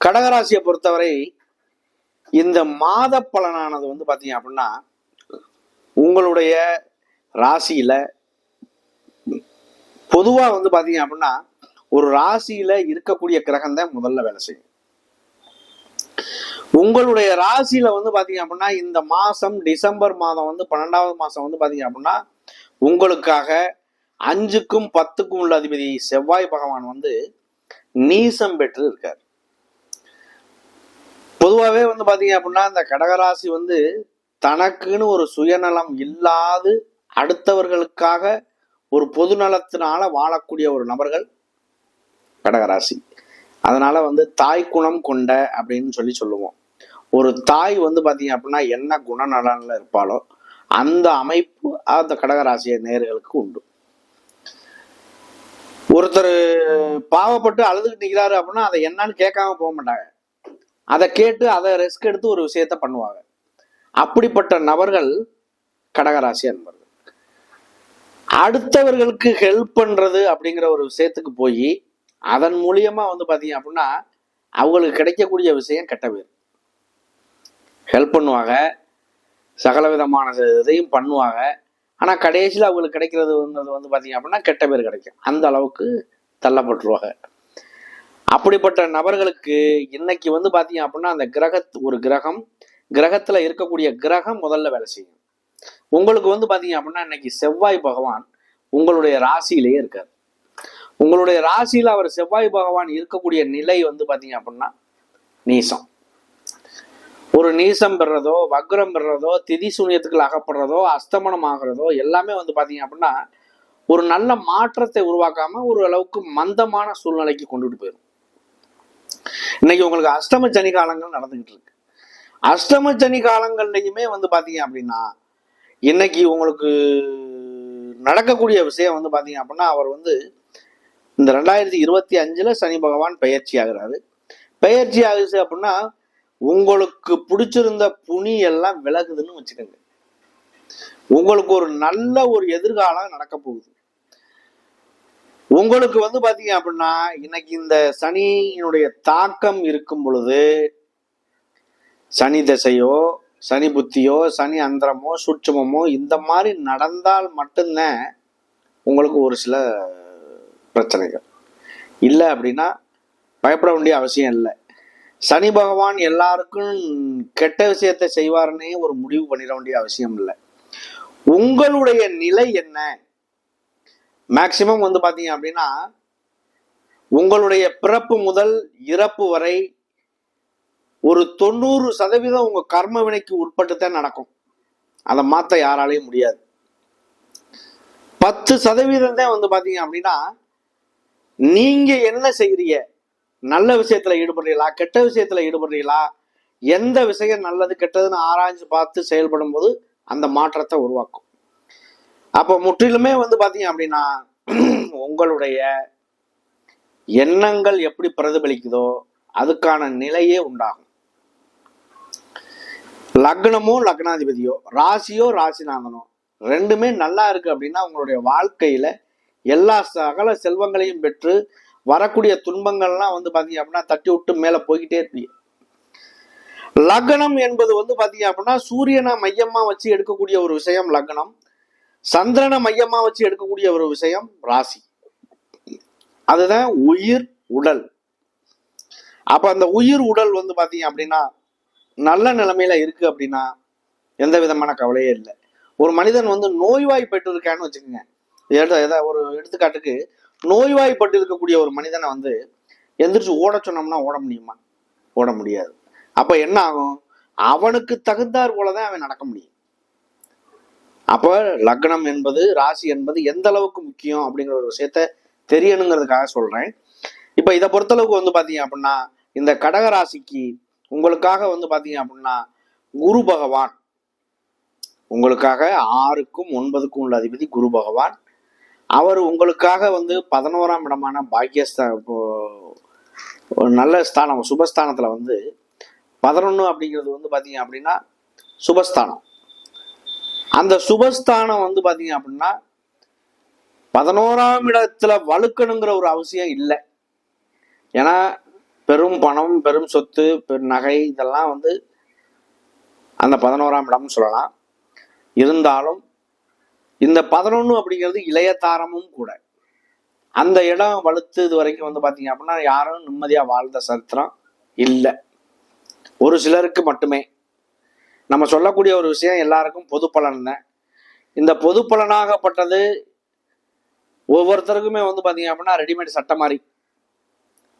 கடகராசியை பொறுத்தவரை இந்த மாத பலனானது வந்து பார்த்தீங்க அப்படின்னா உங்களுடைய ராசியில பொதுவா வந்து பாத்தீங்க அப்படின்னா ஒரு ராசியில இருக்கக்கூடிய கிரகம் தான் முதல்ல வேலை செய்யும். உங்களுடைய ராசியில வந்து பாத்தீங்க அப்படின்னா இந்த மாசம் டிசம்பர் மாதம் வந்து பன்னெண்டாவது மாசம் வந்து பாத்தீங்க அப்படின்னா உங்களுக்காக அஞ்சுக்கும் பத்துக்கும் உள்ள அதிபதி செவ்வாய் பகவான் வந்து நீசம் பெற்று இருக்கார். பொதுவாகவே வந்து பார்த்தீங்க அப்படின்னா இந்த கடகராசி வந்து தனக்குன்னு ஒரு சுயநலம் இல்லாது அடுத்தவர்களுக்காக ஒரு பொது நலத்தினால வாழக்கூடிய ஒரு நபர்கள் கடகராசி. அதனால வந்து தாய் குணம் கொண்ட அப்படின்னு சொல்லி சொல்லுவோம். ஒரு தாய் வந்து பார்த்தீங்க அப்படின்னா என்ன குணநலனில் இருப்பாளோ அந்த அமைப்பு அந்த கடகராசிய நேர்களுக்கு உண்டு. ஒருத்தர் பாவப்பட்டு அழுதுகிட்டு நிற்கிறாரு அப்படின்னா அதை என்னன்னு கேட்காம போக மாட்டாங்க. அதை கேட்டு அதை ரிஸ்க் எடுத்து ஒரு விஷயத்த பண்ணுவாங்க. அப்படிப்பட்ட நபர்கள் கடகராசி என்பர்கள் அடுத்தவர்களுக்கு ஹெல்ப் பண்றது அப்படிங்கிற ஒரு விஷயத்துக்கு போய் அதன் மூலியமா வந்து பாத்தீங்க அப்படின்னா அவங்களுக்கு கிடைக்கக்கூடிய விஷயம் கெட்ட பேர். ஹெல்ப் பண்ணுவாங்க. சகல விதமான இதையும் பண்ணுவாங்க. ஆனா கடைசியில் அவங்களுக்கு கிடைக்கிறது வந்து வந்து பாத்தீங்க அப்படின்னா கெட்ட பேர் கிடைக்கும். அந்த அளவுக்கு தள்ளப்பட்டுருவாங்க. அப்படிப்பட்ட நபர்களுக்கு இன்னைக்கு வந்து பார்த்தீங்க அப்படின்னா அந்த கிரக ஒரு கிரகம் கிரகத்தில் இருக்கக்கூடிய கிரகம் முதல்ல வேலை செய்யும். உங்களுக்கு வந்து பார்த்தீங்க அப்படின்னா இன்னைக்கு செவ்வாய் பகவான் உங்களுடைய ராசியிலேயே இருக்கார். உங்களுடைய ராசியில் அவர் செவ்வாய் பகவான் இருக்கக்கூடிய நிலை வந்து பார்த்தீங்க அப்படின்னா நீசம். ஒரு நீசம் பெறுறதோ வக்ரம் பெறுறதோ திதி சூன்யத்துக்கள் அகப்படுறதோ அஸ்தமனம் ஆகிறதோ எல்லாமே வந்து பார்த்தீங்க அப்படின்னா ஒரு நல்ல மாற்றத்தை உருவாக்காம ஒரு அளவுக்கு மந்தமான சூழ்நிலைக்கு கொண்டுட்டு போயிடும் இன்னைக்கு உங்களுக்கு அஷ்டம சனி காலங்கள் நடந்துகிட்டு இருக்கு. அஷ்டம சனி காலங்கள்லையுமே வந்து பாத்தீங்க அப்படின்னா இன்னைக்கு உங்களுக்கு நடக்கக்கூடிய விஷயம் வந்து பாத்தீங்க அப்படின்னா அவர் வந்து இந்த ரெண்டாயிரத்தி இருபத்தி அஞ்சுல சனி பகவான் பயிற்சி ஆகிறாரு. பயிற்சி ஆகுச்சு அப்படின்னா உங்களுக்கு பிடிச்சிருந்த புனி எல்லாம் விலகுதுன்னு வச்சுக்கோங்க. உங்களுக்கு ஒரு நல்ல ஒரு எதிர்காலம் நடக்க போகுது. உங்களுக்கு வந்து பாத்தீங்க அப்படின்னா இன்னைக்கு இந்த சனியினுடைய தாக்கம் இருக்கும் பொழுது சனி திசையோ சனி புத்தியோ சனி அந்தரமோ சூட்சமமோ இந்த மாதிரி நடந்தால் மட்டும்தான் உங்களுக்கு ஒரு சில பிரச்சனைகள். இல்லை அப்படின்னா பயப்பட வேண்டிய அவசியம் இல்லை. சனி பகவான் எல்லாருக்கும் கெட்ட விஷயத்தை செய்வாருன்னே ஒரு முடிவு பண்ணிட வேண்டிய அவசியம் இல்லை. உங்களுடைய நிலை என்ன? மேக்சிமம் வந்து பார்த்தீங்க அப்படின்னா உங்களுடைய பிறப்பு முதல் இறப்பு வரை ஒரு தொண்ணூறு சதவீதம் உங்கள் கர்ம வினைக்கு உட்பட்டு தான் நடக்கும். அதை மாற்ற யாராலையும் முடியாது. பத்து சதவீதம் தான் வந்து பார்த்தீங்க அப்படின்னா நீங்கள் என்ன செய்கிறீங்க நல்ல விஷயத்தில் ஈடுபடுறீங்களா? கெட்ட விஷயத்தில் ஈடுபடுறீங்களா? எந்த விஷயம் நல்லது கெட்டதுன்னு ஆராய்ஞ்சு பார்த்து செயல்படும் போது அந்த மாற்றத்தை உருவாக்கும். அப்போ முற்றிலுமே வந்து பார்த்தீங்க அப்படின்னா உங்களுடைய எண்ணங்கள் எப்படி பிரதிபலிக்குதோ அதுக்கான நிலையே உண்டாகும். லக்னமோ லக்னாதிபதியோ ராசியோ ராசிநாதனோ ரெண்டுமே நல்லா இருக்கு அப்படின்னா உங்களுடைய வாழ்க்கையில எல்லா சகல செல்வங்களையும் பெற்று வரக்கூடிய துன்பங்கள்லாம் வந்து பாத்தீங்க அப்படின்னா தட்டி விட்டு மேல போய்கிட்டே இருப்பீங்க. லக்னம் என்பது வந்து பாத்தீங்க அப்படின்னா சூரியனை மையமா வச்சு எடுக்கக்கூடிய ஒரு விஷயம் லக்னம். சந்திரனை மையமா வச்சு எடுக்கக்கூடிய ஒரு விஷயம் ராசி. அதுதான் உயிர் உடல். அப்ப அந்த உயிர் உடல் வந்து பாத்தீங்க அப்படின்னா நல்ல நிலைமையில இருக்கு அப்படின்னா எந்த விதமான கவலையே இல்லை. ஒரு மனிதன் வந்து நோய்வாய்ப்பட்டு இருக்கான்னு வச்சுக்கோங்க எத- ஒரு எடுத்துக்காட்டுக்கு நோய்வாய்ப்பட்டு இருக்கக்கூடிய ஒரு மனிதனை வந்து எந்திரிச்சு ஓட சொன்னோம்னா ஓட முடியுமா? ஓட முடியாது. அப்ப என்ன ஆகும்? அவனுக்கு தகுந்தாற் போலதான் அவன் நடக்க முடியும். அப்ப லக்னம் என்பது ராசி என்பது எந்த அளவுக்கு முக்கியம் அப்படிங்கிற ஒரு விஷயத்த தெரியணுங்கிறதுக்காக சொல்றேன். இப்ப இதை பொறுத்தளவுக்கு வந்து பாத்தீங்க அப்படின்னா இந்த கடக ராசிக்கு உங்களுக்காக வந்து பாத்தீங்க அப்படின்னா குரு பகவான். உங்களுக்காக ஆறுக்கும் ஒன்பதுக்கும் உள்ள அதிபதி குரு பகவான். அவர் உங்களுக்காக வந்து பதினோராம் இடமான பாக்கியஸ்தா ஒரு நல்ல ஸ்தானம் சுபஸ்தானத்துல வந்து பதினொன்று அப்படிங்கிறது வந்து பாத்தீங்க அப்படின்னா சுபஸ்தானம். அந்த சுபஸ்தானம் வந்து பார்த்தீங்க அப்படின்னா பதினோராம் இடத்துல வலுக்கணுங்கிற ஒரு அவசியம் இல்லை. ஏன்னா பெரும் பணம் பெரும் சொத்து பெரும் நகை இதெல்லாம் வந்து அந்த பதினோராம் இடம்னு சொல்லலாம். இருந்தாலும் இந்த பதினொன்று அப்படிங்கிறது இளையதாரமும் கூட. அந்த இடம் வலுத்து இது வரைக்கும் வந்து பார்த்தீங்க அப்படின்னா யாரும் நிம்மதியாக வாழ்ந்த சரித்திரம் இல்லை. ஒரு சிலருக்கு மட்டுமே. நம்ம சொல்லக்கூடிய ஒரு விஷயம் எல்லாருக்கும் பொது பலன் தான் இந்த பொது பலனாகப்பட்டது ஒவ்வொருத்தருக்குமே வந்து பார்த்தீங்க அப்படின்னா ரெடிமேட் சட்டை மாதிரி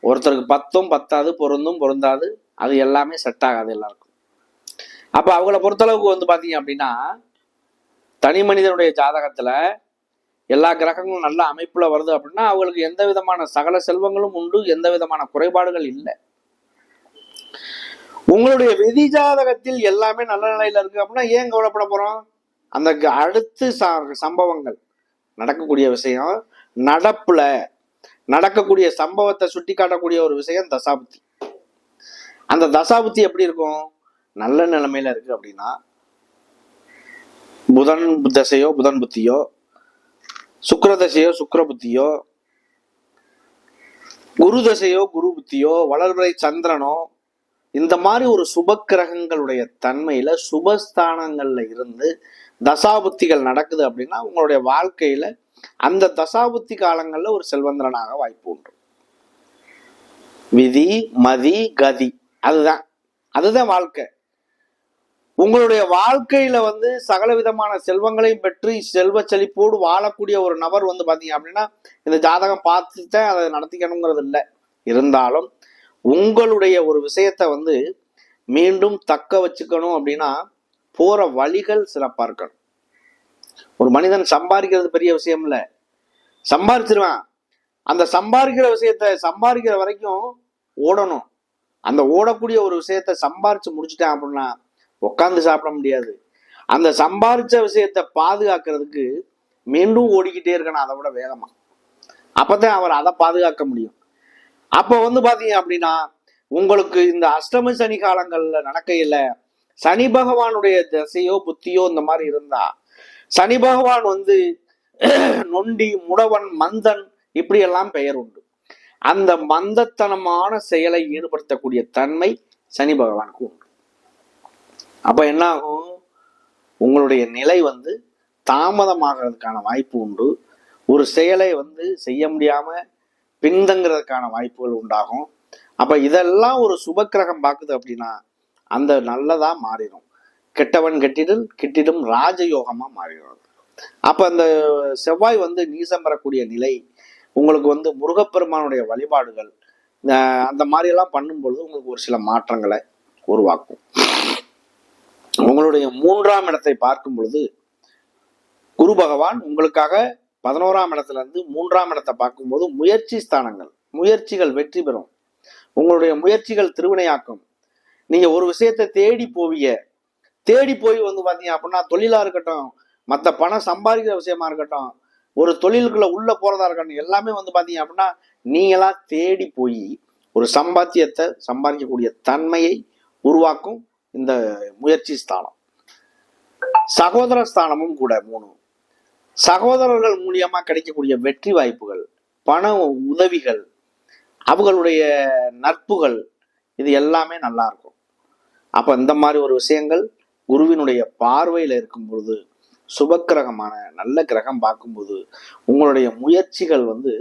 ஒருத்தருக்கு பத்தும் பத்தாது பொருந்தும் பொருந்தாது அது எல்லாமே செட் ஆகாது எல்லாருக்கும். அப்போ அவங்கள பொறுத்தளவுக்கு வந்து பார்த்தீங்க அப்படின்னா தனி மனிதனுடைய ஜாதகத்தில் எல்லா கிரகங்களும் நல்ல அமைப்பில் வருது அப்படின்னா அவங்களுக்கு எந்த விதமான சகல செல்வங்களும் உண்டு எந்த விதமான குறைபாடுகள் இல்லை. உங்களுடைய விதி ஜாதகத்தில் எல்லாமே நல்ல நிலையில இருக்கு அப்படின்னா ஏன் கவலைப்பட போறோம்? அந்த க- அடுத்து சம்பவங்கள். நடக்கக்கூடிய விஷயம் நடப்புல நடக்கக்கூடிய சம்பவத்தை சுட்டி காட்டக்கூடிய ஒரு விஷயம் தசாபுத்தி. அந்த தசாபுத்தி எப்படி இருக்கும்? நல்ல நிலைமையில இருக்கு அப்படின்னா புதன் தசையோ புதன் புத்தியோ சுக்கர தசையோ சுக்கர புத்தியோ குரு தசையோ குரு புத்தியோ வளர்வரை சந்திரனோ இந்த மாதிரி ஒரு சுப கிரகங்களுடைய தன்மையில சுபஸ்தானங்கள்ல இருந்து தசாபுத்திகள் நடக்குது அப்படின்னா உங்களுடைய வாழ்க்கையில அந்த தசாபுத்தி காலங்கள்ல ஒரு செல்வந்திரனாக வாய்ப்பு உண்டு. விதி மதி கதி. அதுதான். அதுதான் வாழ்க்கை. உங்களுடைய வாழ்க்கையில வந்து சகல விதமான செல்வங்களையும் பெற்று செல்வ செழிப்போடு வாழக்கூடிய ஒரு நபர் வந்து பாத்தீங்க அப்படின்னா இந்த ஜாதகம் பார்த்துட்டேன் அதை நடத்திக்கணுங்கிறது இல்லை. இருந்தாலும் உங்களுடைய ஒரு விஷயத்த வந்து மீண்டும் தக்க வச்சுக்கணும் அப்படின்னா போற வழிகள் சிறப்பா இருக்கணும். ஒரு மனிதன் சம்பாதிக்கிறது பெரிய விஷயம் இல்ல. சம்பாரிச்சிருவான் அந்த சம்பாதிக்கிற விஷயத்த சம்பாதிக்கிற வரைக்கும் ஓடணும். அந்த ஓடக்கூடிய ஒரு விஷயத்த சம்பாரிச்சு முடிச்சிட்டேன் அப்படின்னா உட்காந்து சாப்பிட முடியாது. அந்த சம்பாரிச்ச விஷயத்த பாதுகாக்கிறதுக்கு மீண்டும் ஓடிக்கிட்டே இருக்கணும். அதை விட வேகமா. அப்பதான் அவர் அதை பாதுகாக்க முடியும். அப்போ வந்து பார்த்தீங்க அப்படின்னா உங்களுக்கு இந்த அஷ்டம சனி காலங்களில் நடக்கையில் சனி பகவானுடைய திசையோ புத்தியோ இந்த மாதிரி இருந்தா சனி பகவான் வந்து நொண்டி முடவன் மந்தன் இப்படி எல்லாம் பெயர் உண்டு. அந்த மந்தத்தனமான செயலை ஈடுபடுத்தக்கூடிய தன்மை சனி பகவானுக்கு உண்டு. அப்ப என்ன ஆகும் உங்களுடைய நிலை வந்து தாமதமாகிறதுக்கான வாய்ப்பு உண்டு. ஒரு செயலை வந்து செய்ய முடியாம பின்தங்கிறதுக்கான வாய்ப்புகள் உண்டாகும். அப்ப இதெல்லாம் ஒரு சுபக்கிரகம் பார்க்குது அப்படின்னா அந்த நல்லதா மாறிடும். கெட்டவன் கெட்டிடும் கிட்டிடும் ராஜயோகமா மாறிடும். அப்ப அந்த செவ்வாய் வந்து நீசம் பெறக்கூடிய நிலை உங்களுக்கு வந்து முருகப்பெருமானுடைய வழிபாடுகள் அந்த மாதிரி எல்லாம் பண்ணும்பொழுது உங்களுக்கு ஒரு சில மாற்றங்களை உருவாக்கும். உங்களுடைய மூன்றாம் இடத்தை பார்க்கும் பொழுது குரு பகவான் உங்களுக்காக பதினோராம் இடத்துல இருந்து மூன்றாம் இடத்தை பார்க்கும்போது முயற்சி ஸ்தானங்கள் முயற்சிகள் வெற்றி பெறும். உங்களுடைய முயற்சிகள் திருவினையாக்கும். நீங்கள் ஒரு விஷயத்தை தேடி போவீங்க தேடி போய் வந்து பார்த்தீங்க அப்படின்னா தொழிலாக இருக்கட்டும் மற்ற பணம் சம்பாதிக்கிற விஷயமா இருக்கட்டும் ஒரு தொழிலுக்குள்ளே உள்ளே போகிறதா இருக்கட்டும் எல்லாமே வந்து பார்த்தீங்க அப்படின்னா நீங்களாம் தேடி போய் ஒரு சம்பாத்தியத்தை சம்பாதிக்கக்கூடிய தன்மையை உருவாக்கும் இந்த முயற்சி ஸ்தானம். சகோதர ஸ்தானமும் கூட மூணு சகோதரர்கள் மூலியமா கிடைக்கக்கூடிய வெற்றி வாய்ப்புகள் பண உதவிகள் அவங்களுடைய நட்புகள் இது எல்லாமே நல்லா இருக்கும். அப்ப இந்த மாதிரி ஒரு விஷயங்கள் குருவினுடைய பார்வையில இருக்கும் பொழுது சுபக்கிரகமான நல்ல கிரகம் பார்க்கும்போது உங்களுடைய முயற்சிகள் வந்து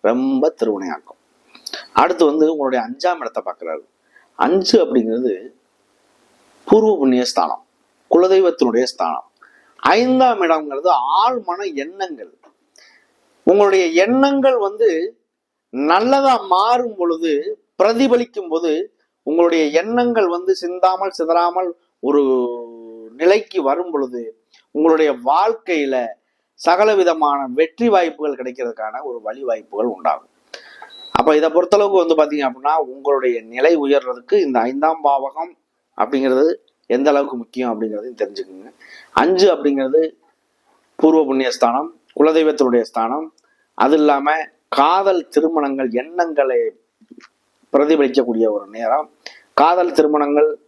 ரொம்ப திருவினையாக்கும். அடுத்து வந்து உங்களுடைய அஞ்சாம் இடத்தை பார்க்குறாரு. அஞ்சு அப்படிங்கிறது பூர்வ புண்ணிய ஸ்தானம் குலதெய்வத்தினுடைய ஸ்தானம். ஐந்தாம் இடம்ங்கிறது ஆழ்மன எண்ணங்கள். உங்களுடைய எண்ணங்கள் வந்து நல்லதா மாறும் பொழுது பிரதிபலிக்கும் போது உங்களுடைய எண்ணங்கள் வந்து சிந்தாமல் சிதறாமல் ஒரு நிலைக்கு வரும் பொழுது உங்களுடைய வாழ்க்கையில சகல விதமான வெற்றி வாய்ப்புகள் கிடைக்கிறதுக்கான ஒரு வழி வாய்ப்புகள் உண்டாகும். அப்ப இதை பொறுத்தளவுக்கு வந்து பாத்தீங்க அப்படின்னா உங்களுடைய நிலை உயர்றதுக்கு இந்த ஐந்தாம் பாவகம் அப்படிங்கிறது எந்த அளவுக்கு முக்கியம் அப்படிங்கிறதையும் தெரிஞ்சுக்கோங்க. அஞ்சு அப்படிங்கிறது பூர்வ புண்ணிய ஸ்தானம் குலதெய்வத்தினுடைய ஸ்தானம். அது இல்லாமல் காதல் திருமணங்கள் எண்ணங்களை பிரதிபலிக்கக்கூடிய ஒரு நேரம். காதல் திருமணங்கள்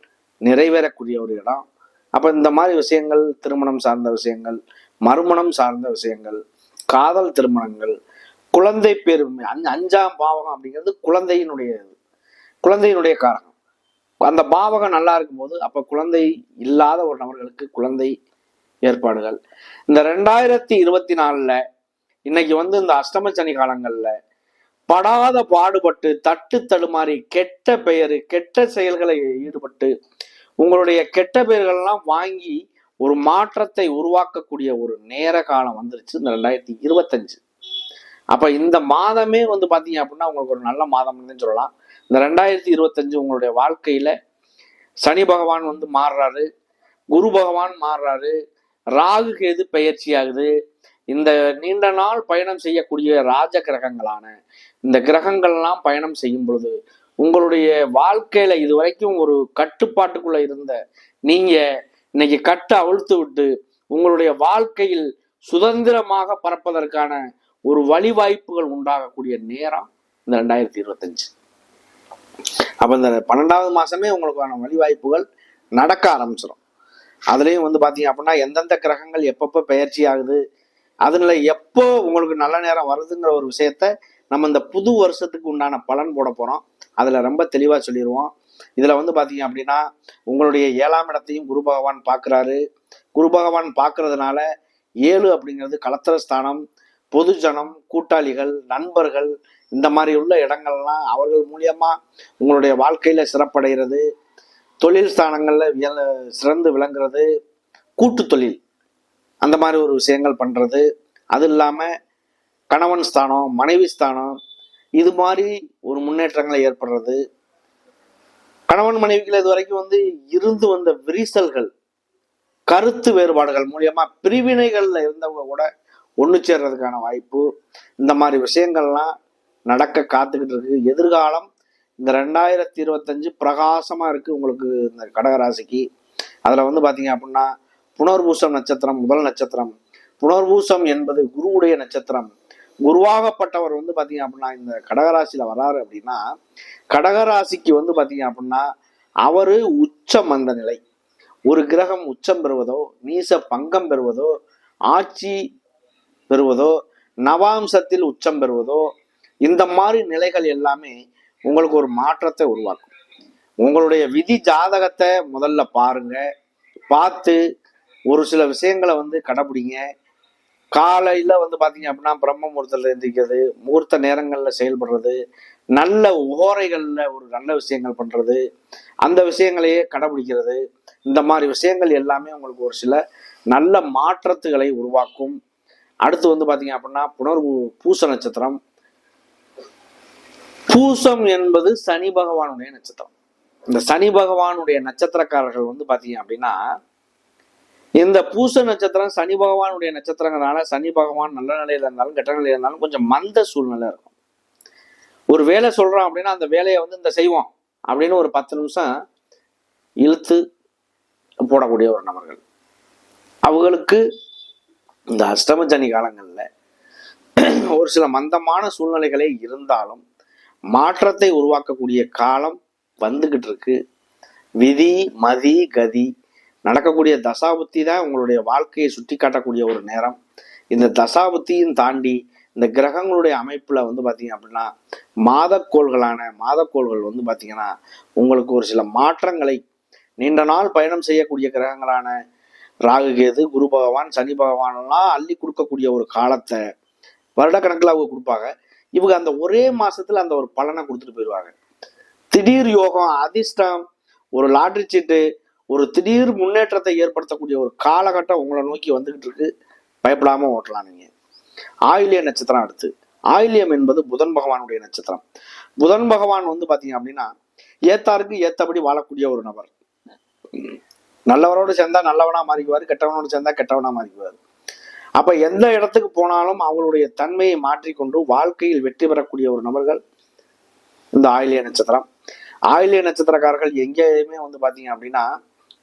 நிறைவேறக்கூடிய ஒரு இடம். அப்போ இந்த மாதிரி விஷயங்கள் திருமணம் சார்ந்த விஷயங்கள் மறுமணம் சார்ந்த விஷயங்கள் காதல் திருமணங்கள் குழந்தை பேர் அஞ்சு- அஞ்சாம் பாவகம் அப்படிங்கிறது குழந்தையினுடைய இது. குழந்தையினுடைய காரகம். அந்த பாவகம் நல்லா இருக்கும்போது அப்ப குழந்தை இல்லாத ஒரு நபர்களுக்கு குழந்தை ஏற்பாடுகள். இந்த ரெண்டாயிரத்தி இருபத்தி நாலுல இன்னைக்கு வந்து இந்த அஷ்டம சனி காலங்கள்ல படாத பாடுபட்டு தட்டு தடுமாறி கெட்ட பெயர் கெட்ட செயல்களை ஈடுபட்டு உங்களுடைய கெட்ட பெயர்கள்லாம் வாங்கி ஒரு மாற்றத்தை உருவாக்கக்கூடிய ஒரு நேர காலம் வந்துருச்சு இந்த ரெண்டாயிரத்தி இருபத்தஞ்சு. அப்ப இந்த மாதமே வந்து பாத்தீங்க அப்படின்னா உங்களுக்கு ஒரு நல்ல மாதம் சொல்லலாம். இந்த ரெண்டாயிரத்தி இருபத்தஞ்சு உங்களுடைய வாழ்க்கையில சனி பகவான் வந்து மாறுறாரு குரு பகவான் மாறுறாரு ராகு கேது பயிற்சி ஆகுது. இந்த நீண்ட நாள் பயணம் செய்யக்கூடிய ராஜ கிரகங்களான இந்த கிரகங்கள்லாம் பயணம் செய்யும் பொழுது உங்களுடைய வாழ்க்கையில இது வரைக்கும் ஒரு கட்டுப்பாட்டுக்குள்ள இருந்த நீங்க இன்னைக்கு கட்டு அவிழ்த்து விட்டு உங்களுடைய வாழ்க்கையில் சுதந்திரமாக பறப்பதற்கான ஒரு வழிவாய்ப்புகள் உண்டாகக்கூடிய நேரம் இந்த ரெண்டாயிரத்தி இருபத்தஞ்சு. அப்போ இந்த பன்னெண்டாவது மாசமே உங்களுக்கான வழிவாய்ப்புகள் நடக்க ஆரம்பிச்சிடும் அதுலயும் வந்து பார்த்தீங்க அப்படின்னா எந்தெந்த கிரகங்கள் எப்பப்போ பயிற்சி ஆகுது அதனால எப்போ உங்களுக்கு நல்ல நேரம் வருதுங்கிற ஒரு விஷயத்த நம்ம இந்த புது வருஷத்துக்கு உண்டான பலன் போட போறோம். அதுல ரொம்ப தெளிவா சொல்லிடுவோம் இதுல வந்து பார்த்தீங்க அப்படின்னா உங்களுடைய ஏழாம் இடத்தையும் குரு பகவான் பார்க்குறாரு குரு பகவான் பார்க்கறதுனால ஏழு அப்படிங்கிறது கலத்திர ஸ்தானம் பொதுஜனம் கூட்டாளிகள் நண்பர்கள் இந்த மாதிரி உள்ள இடங்கள்லாம் அவர்கள் மூலியமா உங்களுடைய வாழ்க்கையில சிறப்படைகிறது. தொழில் ஸ்தானங்கள்ல சிறந்து விளங்குறது. கூட்டு தொழில். அந்த மாதிரி ஒரு விஷயங்கள் பண்றது. அது இல்லாம கணவன் ஸ்தானம் மனைவி ஸ்தானம் இது மாதிரி ஒரு முன்னேற்றங்களை ஏற்படுறது. கணவன் மனைவிகள் இது வரைக்கும் வந்து இருந்து வந்த விரிசல்கள் கருத்து வேறுபாடுகள் மூலியமா பிரிவினைகள்ல இருந்தவங்க கூட ஒன்று சேர்றதுக்கான வாய்ப்பு. இந்த மாதிரி விஷயங்கள்லாம் நடக்க காத்துக்கிட்டு இருக்கு. எதிர்காலம் இந்த ரெண்டாயிரத்தி இருபத்தஞ்சு பிரகாசமா இருக்கு உங்களுக்கு இந்த கடகராசிக்கு. அதுல வந்து பாத்தீங்க அப்படின்னா புனர்பூசம் நட்சத்திரம் முதல் நட்சத்திரம். புனர்பூசம் என்பது குருவுடைய நட்சத்திரம். குருவாகப்பட்டவர் வந்து பாத்தீங்க அப்படின்னா இந்த கடகராசியில வராரு அப்படின்னா கடகராசிக்கு வந்து பாத்தீங்க அப்படின்னா அவரு உச்சம் அந்த நிலை. ஒரு கிரகம் உச்சம் பெறுவதோ நீச பங்கம் பெறுவதோ ஆட்சி பெறுவதோ நவாம்சத்தில் உச்சம் பெறுவதோ இந்த மாதிரி நிலைகள் எல்லாமே உங்களுக்கு ஒரு மாற்றத்தை உருவாக்கும். உங்களுடைய விதி ஜாதகத்தை முதல்ல பாருங்க. பார்த்து ஒரு சில விஷயங்களை வந்து கடைபிடிங்க. காலையில் வந்து பார்த்தீங்க அப்படின்னா பிரம்ம முகூர்த்தத்தில் எந்திரிக்கிறது முகூர்த்த நேரங்களில் செயல்படுறது நல்ல ஓரைகளில் ஒரு நல்ல விஷயங்கள் பண்ணுறது அந்த விஷயங்களையே கடைபிடிக்கிறது. இந்த மாதிரி விஷயங்கள் எல்லாமே உங்களுக்கு ஒரு சில நல்ல மாற்றத்துகளை உருவாக்கும். அடுத்து வந்து பார்த்தீங்க அப்படின்னா புனர் பூச நட்சத்திரம். பூசம் என்பது சனி பகவானுடைய நட்சத்திரம். இந்த சனி பகவானுடைய நட்சத்திரக்காரர்கள் வந்து பார்த்தீங்க அப்படின்னா இந்த பூச நட்சத்திரம் சனி பகவானுடைய நட்சத்திரங்கிறனால சனி பகவான் நல்ல நிலையில இருந்தாலும் கெட்ட நிலையில இருந்தாலும் கொஞ்சம் மந்த சூழ்நிலை இருக்கும். ஒரு வேலை சொல்றோம் அப்படின்னா அந்த வேலையை வந்து இந்த செய்வோம் அப்படின்னு ஒரு பத்து நிமிஷம் இழுத்து போடக்கூடிய ஒரு நபர்கள். அவங்களுக்கு இந்த அஷ்டம சனி காலங்களில் ஒரு சில மந்தமான சூழ்நிலைகளே இருந்தாலும் மாற்றத்தை உருவாக்கக்கூடிய காலம் வந்துகிட்டு இருக்கு. விதி மதி கதி நடக்கக்கூடிய தசாபுத்தி தான் உங்களுடைய வாழ்க்கையை சுட்டி காட்டக்கூடிய ஒரு நேரம். இந்த தசாபுத்தியும் தாண்டி இந்த கிரகங்களுடைய அமைப்புல வந்து பாத்தீங்க அப்படின்னா மாதக்கோள்களான மாதக்கோள்கள் வந்து பாத்தீங்கன்னா உங்களுக்கு ஒரு சில மாற்றங்களை நீண்ட நாள் பயணம் செய்யக்கூடிய கிரகங்களான ராகு கேது குரு பகவான் சனி பகவான்லாம் அள்ளி கொடுக்கக்கூடிய ஒரு காலத்தை வருடக்கணக்கில் அவங்க கொடுப்பாங்க. இவங்க அந்த ஒரே மாசத்துல அந்த ஒரு பலனை கொடுத்துட்டு போயிடுவாங்க. திடீர் யோகம் அதிர்ஷ்டம் ஒரு லாட்ரி சீட்டு ஒரு திடீர் முன்னேற்றத்தை ஏற்படுத்தக்கூடிய ஒரு காலகட்டம் உங்களை நோக்கி வந்துகிட்டு இருக்கு. பயப்படாம ஓட்டலாம் நீங்க. ஆயிலிய நட்சத்திரம் அடுத்து. ஆயிலியம் என்பது புதன் பகவானுடைய நட்சத்திரம். புதன் பகவான் வந்து பாத்தீங்க அப்படின்னா ஏத்தாருக்கு ஏத்தபடி வாழக்கூடிய ஒரு நபர். நல்லவரோடு சேர்ந்தா நல்லவனா மாறிக்குவார் கெட்டவனோடு சேர்ந்தா கெட்டவனா மாறிக்குவார். அப்ப எந்த இடத்துக்கு போனாலும் அவங்களுடைய தன்மையை மாற்றிக்கொண்டு வாழ்க்கையில் வெற்றி பெறக்கூடிய ஒரு நபர்கள் இந்த ஆயிலிய நட்சத்திரம். ஆயிலிய நட்சத்திரக்காரர்கள் எங்கேயுமே வந்து பாத்தீங்க அப்படின்னா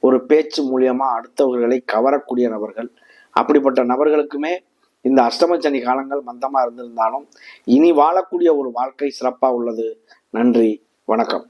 ஒரு பேச்சு மூலியமா அடுத்தவர்களை கவரக்கூடிய நபர்கள். அப்படிப்பட்ட நபர்களுக்குமே இந்த அஷ்டமச்சனி காலங்கள் மந்தமா இருந்திருந்தாலும் இனி வாழக்கூடிய ஒரு வாழ்க்கை சிறப்பா உள்ளது. நன்றி வணக்கம்.